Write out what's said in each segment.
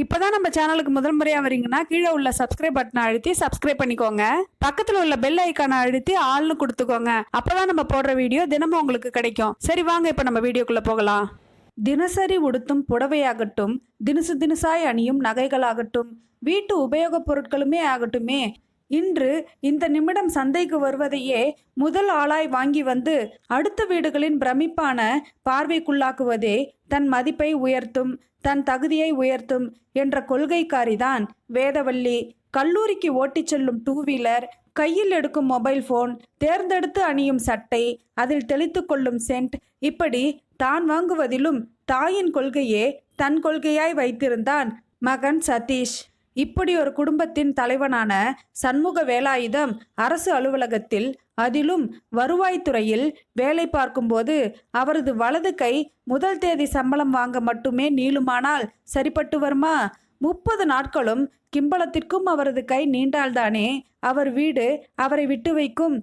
இப்போதான் நம்ம சேனலுக்கு முதல் முறையாக வரீங்கன்னா கீழே உள்ள சப்ஸ்கிரைப் பட்டனை அழுத்தி சப்ஸ்கிரைப் பண்ணிக்கோங்க. பக்கத்தில் உள்ள பெல் ஐக்கானை அழுத்தி ஆள்னு கொடுத்துக்கோங்க. அப்போதான் நம்ம போடுற வீடியோ தினமும் உங்களுக்கு கிடைக்கும். சரி வாங்க இப்போ நம்ம வீடியோக்குள்ளே போகலாம். தினசரி உடுத்தும் புடவையாகட்டும் தினுசு தினசாய் அணியும் நகைகளாகட்டும் வீட்டு உபயோகப் பொருட்களுமே ஆகட்டுமே. இன்று இந்த நிமிடம் சந்தைக்கு வருவதையே முதல் ஆளாய் வாங்கி வந்து அடுத்த வீடுகளின் பிரமிப்பான பார்வைக்குள்ளாக்குவதே தன் மதிப்பை உயர்த்தும் தன் தகுதியை உயர்த்தும் என்ற கொள்கைக்காரிதான் வேதவல்லி. கல்லூரிக்கு ஓட்டிச் செல்லும் டூ வீலர் கையில் எடுக்கும் மொபைல் ஃபோன் தேர்ந்தெடுத்து அணியும் சட்டை அதில் தெளித்து கொள்ளும் சென்ட் இப்படி தான் வாங்குவதிலும் தாயின் கொள்கையே தன் கொள்கையாய் வைத்திருந்தான் மகன் சதீஷ். இப்படி ஒரு குடும்பத்தின் தலைவனான சண்முக வேலாயுதம் அரசு அலுவலகத்தில் அதிலும் வருவாய்த்துறையில் வேலை பார்க்கும்போது அவரது வலது கை முதல் தேதி சம்பளம் வாங்க மட்டுமே நீளுமானால் சரிப்பட்டு வருமா? முப்பது நாட்களும் கிம்பளத்திற்கும் அவரது கை நீண்டால்தானே அவர் வீடு அவரை விட்டு வைக்கும்?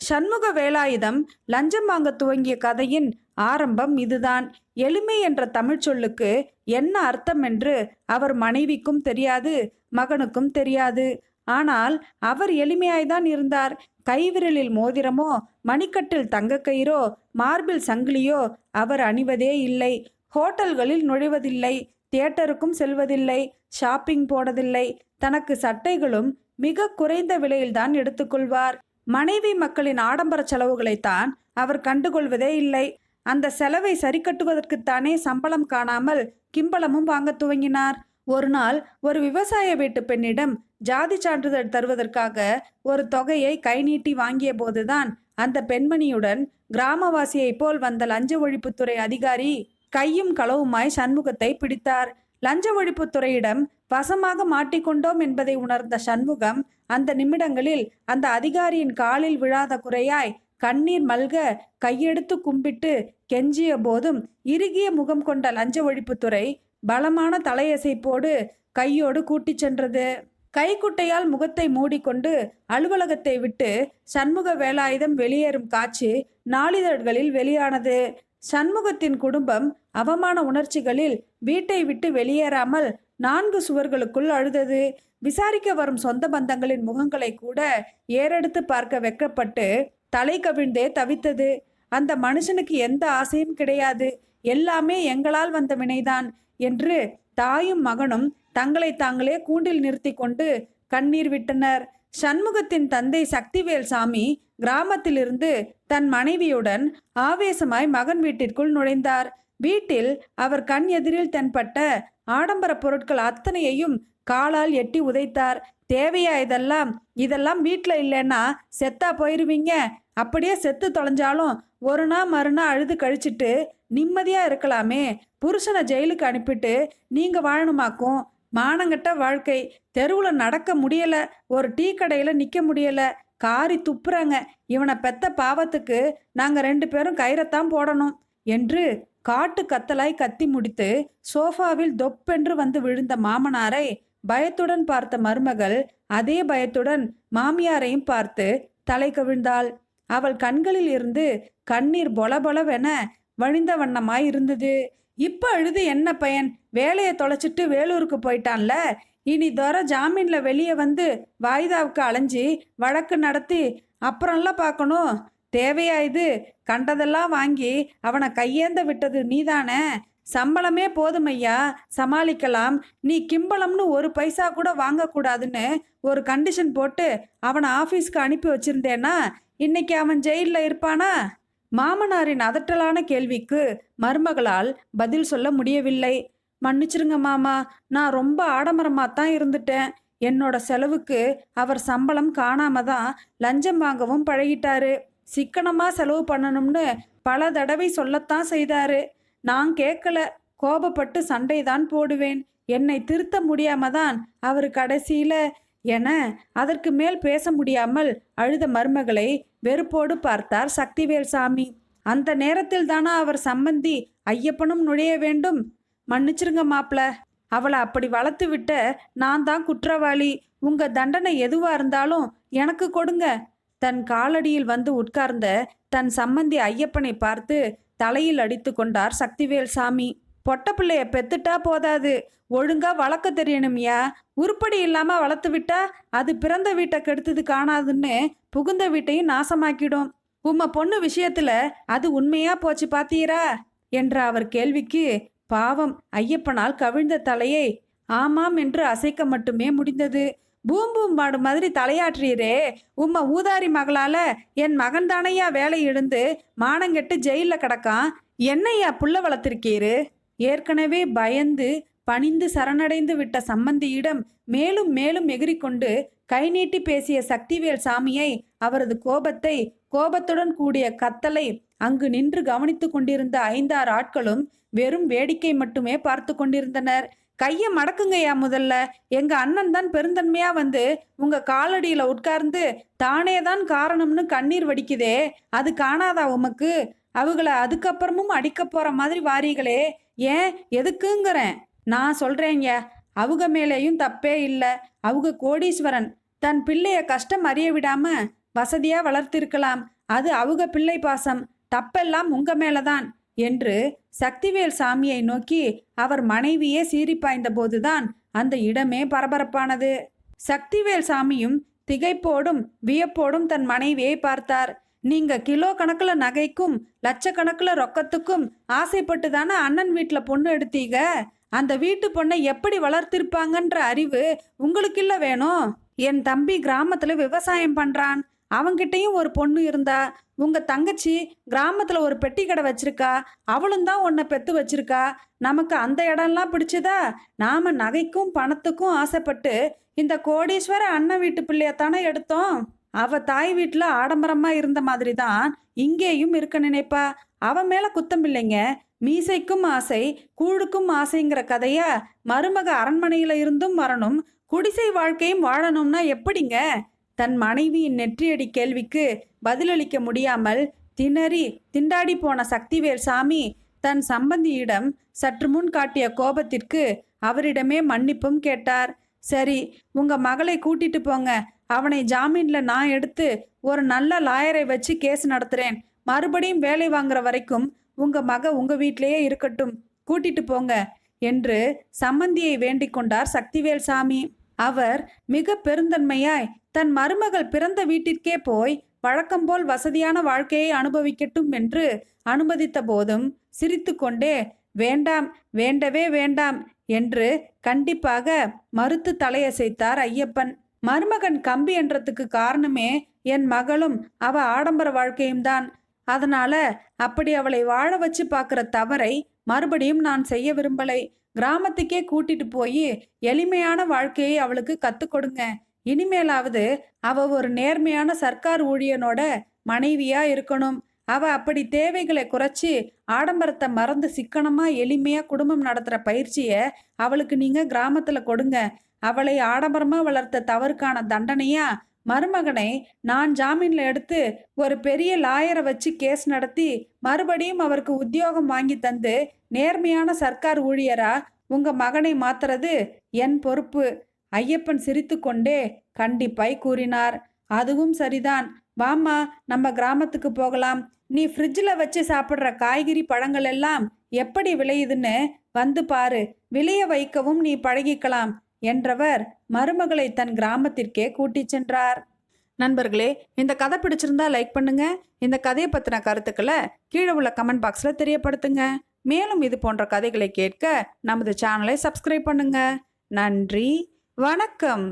சண்முக வேலாயுதம் லஞ்சம் வாங்க துவங்கிய கதையின் ஆரம்பம் இதுதான். எளிமை என்ற தமிழ்ச்சொல்லுக்கு என்ன அர்த்தம் என்று அவர் மனைவிக்கும் தெரியாது. மகனுக்கும் தெரியாது. ஆனால் அவர் எளிமையாய்தான் இருந்தார். கைவிரலில் மோதிரமோ மணிக்கட்டில் தங்கக்கயிறோ மார்பில் சங்கிலியோ அவர் அணிவதே இல்லை. ஹோட்டல்களில் நுழைவதில்லை. தியேட்டருக்கும் செல்வதில்லை. ஷாப்பிங் போனதில்லை. தனக்கு சட்டைகளும் மிக குறைந்த விலையில்தான் எடுத்துக்கொள்வார் மனைவி மக்களின் ஆடம்பர செலவுகளைத்தான் அவர் கண்டுகொள்வதே இல்லை. அந்த செலவை சரிக்கட்டுவதற்குத்தானே சம்பளம் காணாமல் கிம்பளமும் வாங்க துவங்கினார். ஒரு நாள் ஒரு விவசாய வீட்டு பெண்ணிடம் ஜாதி சான்றிதழ் தருவதற்காக ஒரு தொகையை கை நீட்டி வாங்கிய போதுதான் அந்த பெண்மணியுடன் கிராமவாசியைப் போல் வந்த லஞ்ச ஒழிப்புத்துறை அதிகாரி கையும் களவுமாய் சண்முகத்தை பிடித்தார். லஞ்ச ஒழிப்புத்துறையிடம் வசமாக மாட்டிக்கொண்டோம் என்பதை உணர்ந்த சண்முகம் அந்த நிமிடங்களில் அந்த அதிகாரியின் காலில் விழாத குறையாய் கண்ணீர் மல்க கையெடுத்து கும்பிட்டு கெஞ்சிய போதும் இறுகிய முகம் கொண்ட லஞ்ச ஒழிப்புத்துறை பலமான தலையசைப்போடு கையோடு கூட்டிச் சென்றது. கைக்குட்டையால் முகத்தை மூடிக்கொண்டு அலுவலகத்தை விட்டு சண்முக வேலாயுதம் வெளியேறும் காட்சி நாளிதழ்களில் வெளியானது. சண்முகத்தின் குடும்பம் அவமான உணர்ச்சிகளில் வீட்டை விட்டு வெளியேறாமல் நான்கு சுவர்களுக்குள் அழுதது. விசாரிக்க வரும் சொந்த பந்தங்களின் முகங்களை கூட ஏறெடுத்து பார்க்க வெக்கப்பட்டு தலை கவிழ்ந்தே தவித்தது. அந்த மனுஷனுக்கு எந்த ஆசையும் கிடையாது. எல்லாமே எங்களால் வந்த வினைதான். என்று தாயும் மகனும் தங்களை தாங்களே கூண்டில் நிறுத்தி கொண்டு கண்ணீர் விட்டனர். சண்முகத்தின் தந்தை சக்திவேல் சாமி கிராமத்திலிருந்து தன் மனைவியுடன் ஆவேசமாய் மகன் வீட்டிற்குள் நுழைந்தார். வீட்டில் அவர் கண் எதிரில் தென்பட்ட ஆடம்பர பொருட்கள் அத்தனையையும் காலால் எட்டி உதைத்தார். தேவையா இதெல்லாம்? இதெல்லாம் வீட்டில் இல்லைன்னா செத்தா போயிருவீங்க. அப்படியே செத்து தொலைஞ்சாலும் ஒரு நாள் மறுநாள் அழுது கழிச்சிட்டு நிம்மதியாக இருக்கலாமே. புருஷனை ஜெயிலுக்கு அனுப்பிட்டு நீங்கள் வாழணுமாக்கும்? மானங்கட்ட வாழ்க்கை. தெருவில் நடக்க முடியலை. ஒரு டீ கடையில் நிற்க முடியலை. காரி துப்புறாங்க. இவனை பெத்த பாவத்துக்கு நாங்கள் ரெண்டு பேரும் கயிறத்தான் போடணும் என்று காட்டு கத்தலாய் கத்தி முடித்து சோஃபாவில் தொப்பென்று வந்து விழுந்த மாமனாரை பயத்துடன் பார்த்த மருமகள் அதே பயத்துடன் மாமியாரையும் பார்த்து தலை கவிழ்ந்தாள். அவள் கண்களில் இருந்து கண்ணீர் பொலபொலவென வழிந்த வண்ணமாய் இருந்தது. இப்போ அழுது என்ன பயன்? வேலையை தொலைச்சிட்டு வேலூருக்கு போயிட்டான்ல? இனி தர ஜாமீனில் வெளியே வந்து வாய்தாவுக்கு அலைஞ்சி வழக்கு நடத்தி அப்புறம்லாம் பார்க்கணும்? தேவையா இது? கண்டதெல்லாம் வாங்கி அவனை கையேந்த விட்டது நீதானே? சம்பளமே போதும் ஐயா. சமாளிக்கலாம். நீ கிம்பளம்னு ஒரு பைசா கூட வாங்கக்கூடாதுன்னு ஒரு கண்டிஷன் போட்டு அவனை ஆஃபீஸ்க்கு அனுப்பி வச்சிருந்தேன்னா இன்னைக்கு அவன் ஜெயிலில் இருப்பானா? மாமனாரின் அதட்டலான கேள்விக்கு மருமகளால் பதில் சொல்ல முடியவில்லை. மன்னிச்சிருங்க மாமா நான் ரொம்ப ஆடம்பரமாக தான் இருந்துட்டேன். என்னோட செலவுக்கு அவர் சம்பளம் காணாம தான் லஞ்சம் வாங்கவும் பழகிட்டாரு. சிக்கனமாக செலவு பண்ணணும்னு பல தடவை சொல்லத்தான் செய்தாரு. நான் கேட்கல கோபப்பட்டு சண்டை தான் போடுவேன். என்னை திருத்த முடியாம தான் அவர் கடைசியில் என அதற்கு மேல் பேச முடியாமல் அழுத மருமகளை வெறுப்போடு பார்த்தார் சக்திவேல் சாமி. அந்த நேரத்தில் தானா அவர் சம்பந்தி ஐயப்பனும் நுழைய வேண்டும். மன்னிச்சிருங்க மாப்ள. அவளை அப்படி வளர்த்து விட்ட நான் தான் குற்றவாளி. உங்க தண்டனை எதுவா இருந்தாலும் எனக்கு கொடுங்க. தன் காலடியில் வந்து உட்கார்ந்த தன் சம்மந்தி ஐயப்பனை பார்த்து தலையில் அடித்து கொண்டார் சக்திவேல் சாமி. பொட்ட பிள்ளைய பெத்துட்டா போதாது. ஒழுங்கா வளர்க்க தெரியணும்யா. உருப்படி இல்லாம வளர்த்து விட்டா அது பிறந்த வீட்டை கெடுத்தது காணாதுன்னு புகுந்த வீட்டையும் நாசமாக்கிடும். உம்ம பொண்ணு விஷயத்துல அது உண்மையா போச்சு பாத்தீரா? என்ற அவர் கேள்விக்கு பாவம். ஐயப்பனால் கவிழ்ந்த தலையை ஆமாம் என்று அசைக்க மட்டுமே முடிந்தது. பூம் பூம் மாடு மாதிரி தலையாற்றுறீரே உம்ம ஊதாரி மகளால என் மகன் தானையா வேலை எழுந்து மானங்கெட்டு ஜெயில கிடக்கான். என்னையா புள்ள வளர்த்திருக்கீரு? ஏற்கனவே பயந்து பணிந்து சரணடைந்து விட்ட சம்பந்தியிடம் மேலும் மேலும் எகிரிக்கொண்டு கை நீட்டி பேசிய சக்திவேல் சாமியை அவரது கோபத்தை கோபத்துடன் கூடிய கத்தலை அங்கு நின்று கவனித்து கொண்டிருந்த ஐந்தாறு ஆட்களும் வெறும் வேடிக்கை மட்டுமே பார்த்து கொண்டிருந்தனர். கையை மடக்குங்கய்யா முதல்ல. எங்க அண்ணன் தான் பெருந்தன்மையா வந்து உங்க காலடியில உட்கார்ந்து தானே தான் காரணம்னு கண்ணீர் வடிக்குதே. அது காணாதா உமக்கு? அவங்கள அதுக்கப்புறமும் அடிக்க போற மாதிரி வாரீங்களே. ஏன்? எதுக்குங்கிறேன். நான் சொல்றேங்க. அவங்க மேலேயும் தப்பே இல்லை. அவங்க கோடீஸ்வரன். தன் பிள்ளைய கஷ்டம் அறிய விடாம வசதியா வளர்த்திருக்கலாம். அது அவங்க பிள்ளை பாசம். தப்பெல்லாம் உங்க மேலதான் என்று சக்திவேல் சாமியை நோக்கி அவர் மனைவியே சீறிப்பாய்ந்த போதுதான் அந்த இடமே பரபரப்பானது. சக்திவேல் சாமியும் திகைப்போடும் வியப்போடும் தன் மனைவியை பார்த்தார். நீங்க கிலோ கணக்குல நகைக்கும் லட்சக்கணக்குல ரொக்கத்துக்கும் ஆசைப்பட்டு தானே அண்ணன் வீட்டில் பொண்ணு எடுத்தீங்க? அந்த வீட்டு பொண்ணை எப்படி வளர்த்திருப்பாங்கன்ற அறிவு உங்களுக்கு இல்லை வேணும் என் தம்பி கிராமத்துல விவசாயம் பண்றான். அவங்கிட்டையும் ஒரு பொண்ணு இருந்தா உங்க தங்கச்சி கிராமத்துல ஒரு பெட்டி கடை வச்சிருக்கா அவளும் தான் உன்னை பெத்து வச்சிருக்கா. நமக்கு அந்த இடம்லாம் பிடிச்சதா? நாம நகைக்கும் பணத்துக்கும் ஆசைப்பட்டு இந்த கோடீஸ்வர அண்ணன் வீட்டு பிள்ளையத்தானே எடுத்தோம். அவ தாய் வீட்டில் ஆடம்பரமாக இருந்த மாதிரி தான் இங்கேயும் இருக்க நினைப்பா? அவ மேலே குத்தம் இல்லைங்க. மீசைக்கும் ஆசை கூழுக்கும் ஆசைங்கிற கதையா மருமக அரண்மனையில இருந்தும் வரணும் குடிசை வாழ்க்கையும் வாழணும்னா எப்படிங்க? தன் மனைவியின் நெற்றியடி கேள்விக்கு பதிலளிக்க முடியாமல் திணறி திண்டாடி போன சக்திவேல் சாமி தன் சம்பந்தியிடம் சற்று முன் காட்டிய கோபத்திற்கு அவரிடமே மன்னிப்பும் கேட்டார். சரி உங்க மகளை கூட்டிட்டு போங்க. அவனை ஜாமீன்ல நான் எடுத்து ஒரு நல்ல லாயரை வச்சு கேஸ் நடத்துறேன். மறுபடியும் வேலை வாங்குற வரைக்கும் உங்க மக உங்க வீட்டிலேயே இருக்கட்டும். கூட்டிட்டு போங்க என்று சம்மந்தியை வேண்டிக் கொண்டார் சக்திவேல் சாமி. அவர் மிக பெருந்தன்மையாய் தன் மருமகள் பிறந்த வீட்டிற்கே போய் வழக்கம்போல் வசதியான வாழ்க்கையை அனுபவிக்கட்டும் என்று அனுமதித்த போதும் சிரித்துக்கொண்டே வேண்டாம் வேண்டவே வேண்டாம் என்று கண்டிப்பாக மறுத்து தலையசைத்தார் ஐயப்பன். மருமகன் கம்பி என்றதுக்கு காரணமே என் மகளும் அவ ஆடம்பர வாழ்க்கையும் தான். அதனால அப்படி அவளை வாழ வச்சு பார்க்குற தவறை மறுபடியும் நான் செய்ய விரும்பலை. கிராமத்துக்கே கூட்டிட்டு போய் எளிமையான வாழ்க்கையை அவளுக்கு கத்துக் கொடுங்க. இனிமேலாவது அவ ஒரு நேர்மையான சர்க்கார் ஊழியனோட மனைவியா இருக்கணும். அவ அப்படி தேவைகளை குறைச்சி ஆடம்பரத்தை மறந்து சிக்கனமா எளிமையா குடும்பம் நடத்துற பயிற்சிய அவளுக்கு நீங்க கிராமத்துல கொடுங்க. அவளை ஆடம்பரமா வளர்த்த தவறுக்கான தண்டனையா? மருமகனை நான் ஜாமீன்ல எடுத்து ஒரு பெரிய லாயரை வச்சு கேஸ் நடத்தி மறுபடியும் அவருக்கு உத்தியோகம் வாங்கி தந்து நேர்மையான சர்க்கார் ஊழியரா உங்க மகனை மாத்துறது? என் பொறுப்பு. ஐயப்பன் சிரித்துக்கொண்டே கண்டிப்பாய் கூறினார். அதுவும் சரிதான். வாம்மா நம்ம கிராமத்துக்கு போகலாம். நீ ஃப்ரிட்ஜில் வச்சு சாப்பிட்ற காய்கறி பழங்கள் எல்லாம் எப்படி விளையுதுன்னு வந்து பாரு. விளைய வைக்கவும் நீ பழகிக்கலாம் என்றவர் மருமகளை தன் கிராமத்திற்கே கூட்டிச் சென்றார். நண்பர்களே இந்த கதை பிடிச்சிருந்தா லைக் பண்ணுங்க. இந்த கதையை பற்றின கருத்துக்களை கீழே உள்ள கமெண்ட் பாக்ஸில் தெரியப்படுத்துங்க. மேலும் இது போன்ற கதைகளை கேட்க நமது சேனலை சப்ஸ்கிரைப் பண்ணுங்க. நன்றி. வணக்கம்.